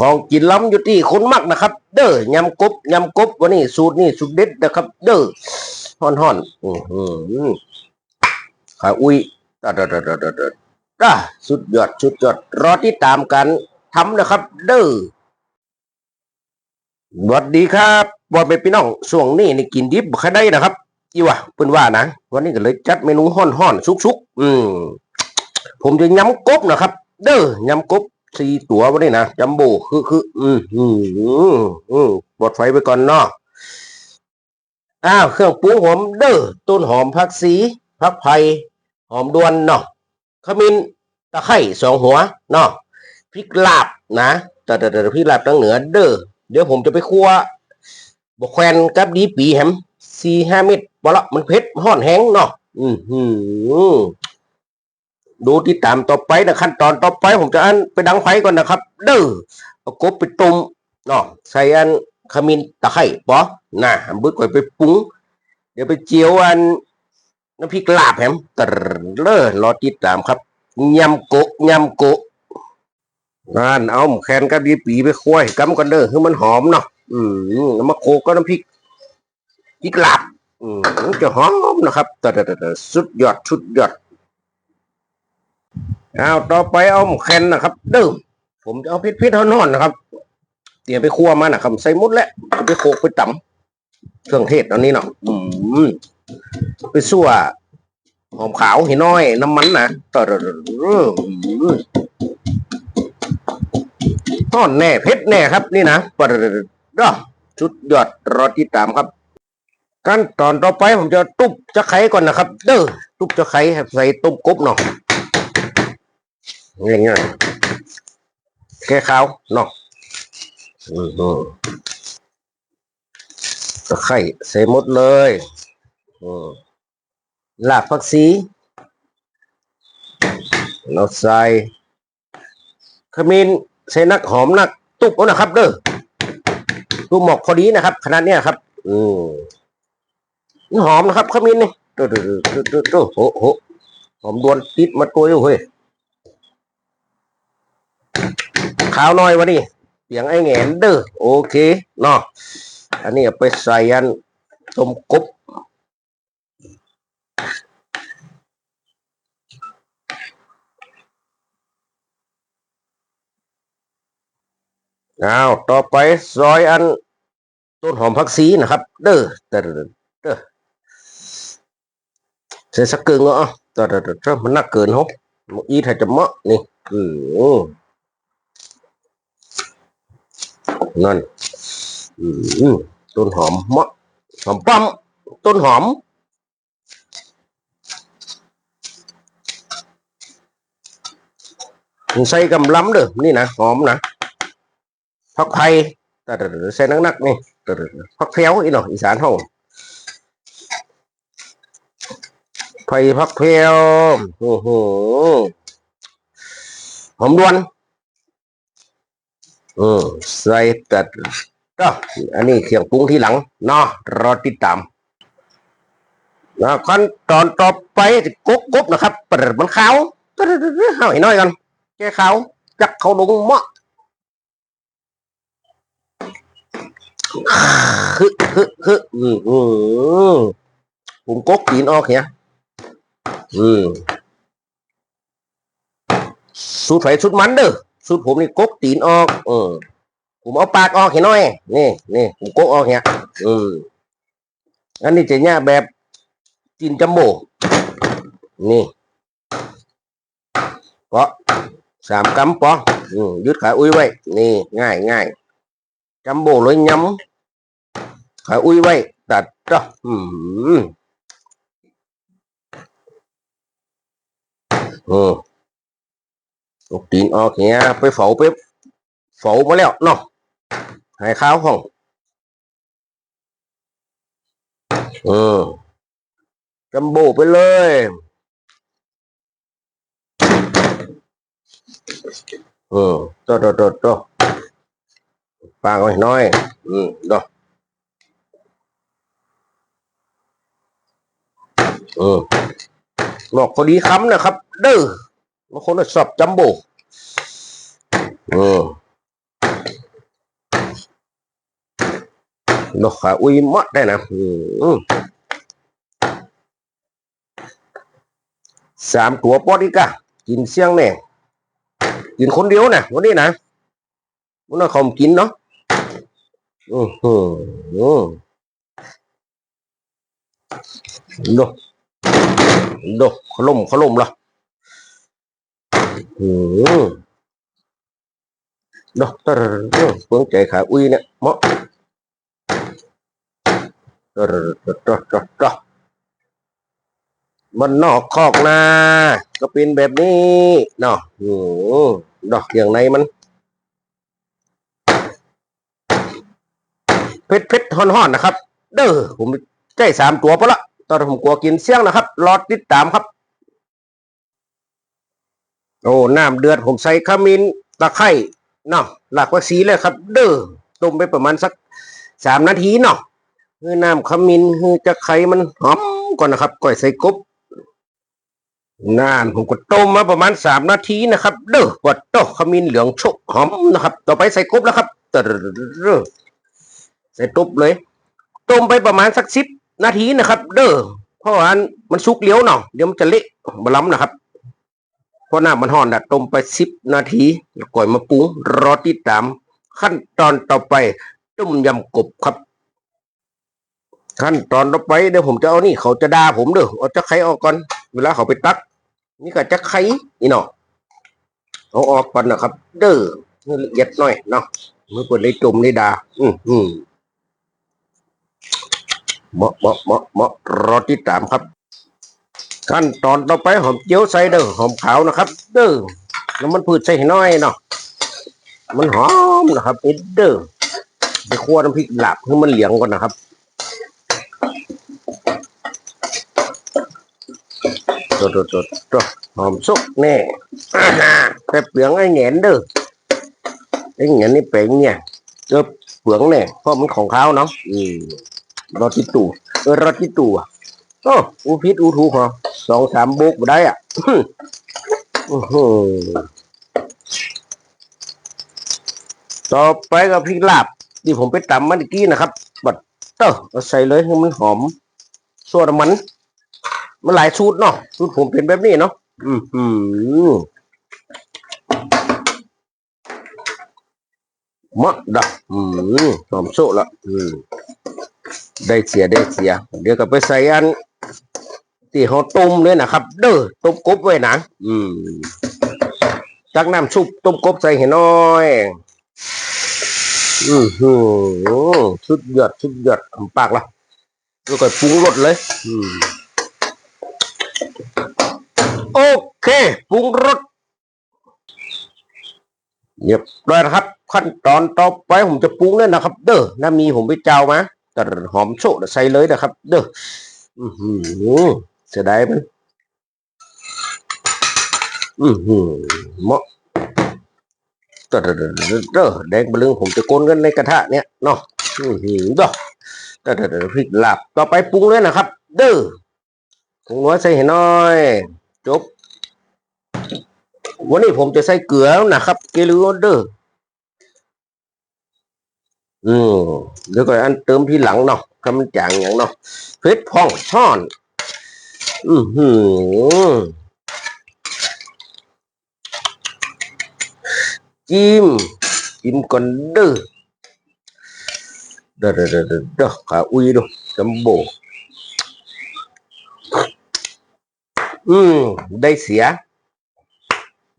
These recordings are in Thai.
ของกินล้ำอยู่ที่คนมักนะครับ เด้อยำกบยำกบวันนี้สูตรนี่สูตรเด็ดนะครับ เด้อห่อนห่อนอือหือขาอุ้ยตาตาตาตาตาตาตาสุดยอดสุดยอดรอที่ตามกันทำนะครับ เด้อสวัสดีครับบอดไปพี่น้องช่วงนี้นี่กินดิบบ่ค่อยได้นะครับอีวะเพิ่นว่านะวันนี้ก็เลยจัดเมนูห่อนห่อนๆสุกอืมผมจะยำกบนะครับ เด้อยำกบ สี่ตัววันนี้นะจัมโบ้คือคือ อืมอืมอืมอืมปลดไฟไปก่อนเนาะอ้าวเครื่องปรุงหอมเด้อต้นหอมผักสีผักไผ่หอมดวนเนาะขมิ้นตะไคร้สองหัวเนาะพริกลาบนะแต่แต่แต่พริกลาบทางเหนือเด้อเดี๋ยวผมจะไปคั่วบกแควนกับดีปีแฮมสี่ห้าเม็ดบละมันเผ็ดห่อนแห้งเนาะอืมหืม ดูที่ตามต่อไปนะขั้นตอนต่อไปผมจะอันไปดังไฟก่อนนะครับ เด้อเอากบไปต้มเนาะใส่อันขมิ้นตะไคร้ปอน่ะบึกก่อยไปปรุง เดี๋ยวไปเจียวอันน้ำพริกลาบแฮมตรเลอรอติดตามครับยำโกะยำโกะนั่นเอาแคนกับดีปีไปคั่วให้กำกันเด้อคือมันหอมเนาะอืมแล้วมาโขกก็น้ำพริกพริกลาบ อืมจะหอมนะครับต่แต่แต่สุดยอดสุดยอด เอาต่อไปเอาหมูแคนนะครับเดิมผมจะเอาพริกพริกเท่านอนนะครับ เตรียมไปคั่วมานะครับใส่มุดแล้วไปโขกไปตำเครื่องเทศตอนนี้เนาะอืมไปสั่วหอมขาวห้น้อย น้ำมันนะต่อทอดแน่เผ็ดแน่ครับ นี่นะปรดอชุดยอดรอติดตามครับขั้นตอนต่อไปผมจะตุบจะไข่ก่อนนะครับ เด้อตุบจะไข่ใส่ต้มกบเนาะ ง่ายๆแค่ขาวเนาะอืมตะไคร่ใส่หมดเลยอืมลาบผักชีเราใส่ขมิ้นใส่นักหอมนัก ตุบเอานะครับเด้อดูหมอกพอดีนะครับ ขนาดเนี้ยครับ อืมนี่หอมนะครับขมิ้นนี่ตัวตัวตัวตัวตัวโหโหหอมดวนติดมาตัวอยู่เฮ้ย ข้าวน้อยวันนี้เสียงไอ้แงนเด้อโอเคเนาะอันนี้ไปใส่อันต้มกบเอาต่อไปซอยอันต้นหอมผักชีนะครับ เด้อเด้อเด้อเด้อใส่สักเกิงเนาะเด้อเด้อเด้อมันนักเกินฮะอีถ้าจะเหมาะนี่อืม นั่นต้นหอมมะหอมปั๊มต้นหอม ใส่กำล้ำเด้อนี่นะหอมนะผักไผ่แต่ใส่นักๆนี่ผักแพรวอีหน่อยอีสานห้องไผ่ผักแพรวโอ้โหหอมดวน อืมใส่ตัดก็อันนี้เครื่องปรุงที่หลังเนาะรอติดตามนะขั้นตอนต่อไปจะกบกบนะครับเปิดมันขาวเอาให้น้อยกันแกขาวจักเขาลงมะฮึฮึฮึอืมอืมผมกกกินออกเนี่ยอืมสูตรไฟสูตรมันเด้อ สุดผมนี่กกตีนออก เออ ผมเอาปากออกเห็นน้อยนี่นี่ผมกกออกเนี่ยอืมอันนี้จะเนี่ยแบบจินจัมโบ้นี่เปาะสามกำเปาะอืมยึดขาอุ้ยไว้ นี่ง่ายง่ายจัมโบ้เลยย้ำขาอุ้ยไว้ตัดก็อืมอืม ตกตีนออกเนี้ยไปเฝ้าไปเฝ้ามาแล้วเนาะให้ข้าวห้องเออจัมโบไปเลยเออตัวตัวตัวตัวปางไว้น้อย อืมดอกเออบอกพอดีคำนะครับ เด้อ บางคนชอบจัมโบ้เออนกขาอุ้ยมอดได้นะสามตัวปอดอีกอะกินเสียงแน่กินคนเดียวนะวันนี้นะวันนี้เขากินเนาะอือหือดูดูขลุ่มขลุ่มเหรอ ดอกเตะเพิ่งใจขาอุ้ยเนี่ยเหมาะตะตะตะตะตะมันนอกคอกนาก็เป็นแบบนี้เนาะอืมดอกอย่างในมันเพชรเพชรห่อนห่อนๆนะครับ เด้อผมใจสามตัวปะละตอนนนผมกลัวกินเสี่ยงนะครับ รอติดตามครับ โอ้น้ำเดือดผมใส่ขมิ้นตะไคร่เนาะหลักว่าสีเลยครับ เด้อต้มไปประมาณสักสามนาทีเนาะคือน้ำขมิ้นคือจะไข่มันหอมก่อนนะครับก่อยใส่กบนานผมก็ต้มมาประมาณสามนาทีนะครับ เด้อวัดโตขมิ้นเหลืองชกหอมนะครับ ต่อไปใส่กบแล้วครับตะเด้อใส่ตุบเลย ต้มไปประมาณสักสิบนาทีนะครับ เด้อเพราะว่ามันสุกเลี้ยวเนาะเดี๋ยวมันจะเละบล้ำนะครับ พราะน้ำมันห่อนนะต้มไปสิบนาทีแล้วก่อยมาปรุงรอติดตาม ขั้นตอนต่อไปต้มยำกบครับ ขั้นตอนต่อไปเดี๋ยวผมจะเอานี่ เขาจะด่าผมเด้อเอาจะไข่ออกก่อน เวลาเขาไปตัก นี่ก็จะไข่นี่เนาะเอาออกก่อนนะครับ เด้อละเอียดหน่อยเนาะเมื่อเปิดได้จมได้ด่าอืมอืมเหมาะเหมาะเหมาะเหมาะรอติดตามครับ ขั้นตอนต่อไปหอมเจียวใส่เด้อหอมขาวนะครับ เด้อแล้วมันพืชใส่หน้อยเนาะมันหอมนะครับเด้อไปคั่วน้ำพริกหลาบให้มันเหลียงก่อนนะครับตัวตัวตัวตัวหอมสุกแน่แต่เปลืองไอ้แหงนเด้อไอ้แหงนนี่เป็นเนี่ยเจอเปลืองแน่เพราะมันของเขาเนาะอืมรอที่ตู่เออรอที่ตู่อะ โอ้อูพิษอูทูกเหรอสองสามบุกได้อะอื้อหือต่อไปก็พริกลาบที่ผมไปตำมาเมื่อกี้นะครับบัดเตอร์ใส่เลยให้มันหอมส่วนมัน มันหลายสูตรเนาะสูตรผมเป็นแบบนี้เนาะอืมอืมมะดักอืมหอมโซ่ละอืมได้เสียได้เสีย เดี๋ยวก็ไปใส่อัน ที่เขาต้มเลยนะครับ เด้อต้มกบไว้นะอืมจากน้ำซุปต้มกบใส่ให้น้อยอืมหือสุดยอดสุดยอดทำปากละแล้วก็ปรุงรสเลย อืมโอเคปรุงรสเรียบร้อยนะครับ ขั้นตอนต่อไปผมจะปรุงเลยนะครับ เด้อน้ามีผมไปเจ้ามาแต่หอมโชะใส่เลยนะครับ เด้ออือหือ เสียดายมันอือหือเหมาะเด้อเด้อเด้อเด้อเด้อแดงบลึงผมจะโกนกันในกระทะเนี้ยเนาะอือหือเด้อเด้อเด้อพริกลาบต่อไปปรุงเลยนะครับ เด้อปรุงน้อยใส่ให้น้อย จบ วันนี้ผมจะใส่เกลือนะครับ เกลือเด้ออืมเดี๋ยวก่อนอันเติมที่หลังเนาะคำจางอย่างเนาะเพชรพองช่อน อือหือจิ้มจิ้มก่อนเด้อเด้อเด้อเด้อเด้อเด้อขาอุ้ยดูจัมโบอืมได้เสีย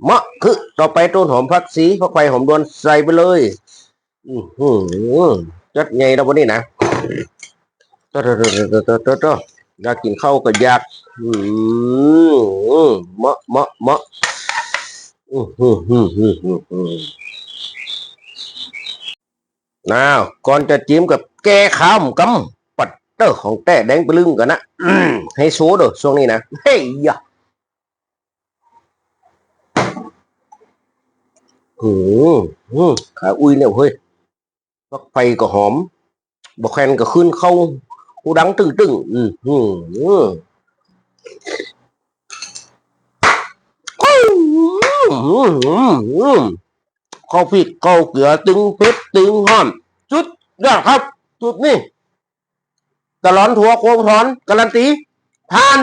มะคือต่อไปต้นหอมผักสีผักไฟหอมดวนใส่ไปเลย อือหือจัดไงเราวันนี้นะตะตะตะตะตะตะตะอ ยากกินข้าวก็อยากอืมมะมะมะอือหือหือหือหือหือน้าวก่อนจะจิ้มกับแกข้ามกำปัดเตอร์ของแต่แดงไปลึงกันนะให้โซ่เด้อช่วงนี้นะเฮ้ยยะอืมอืมขาอุ้ยเนี่ยเฮ้ยบักไฟก็หอมบักแคนก็ขึ้นเข้า กูดังตึงตึงอืมอืมอืมอืมอืมอืมข้าวพริกข้าวเกลือตึงเผ็ดตึงหอมจุดยอดครับ จุดนี่ตลอดทัวร์โค้งทอนการันตีผ่าน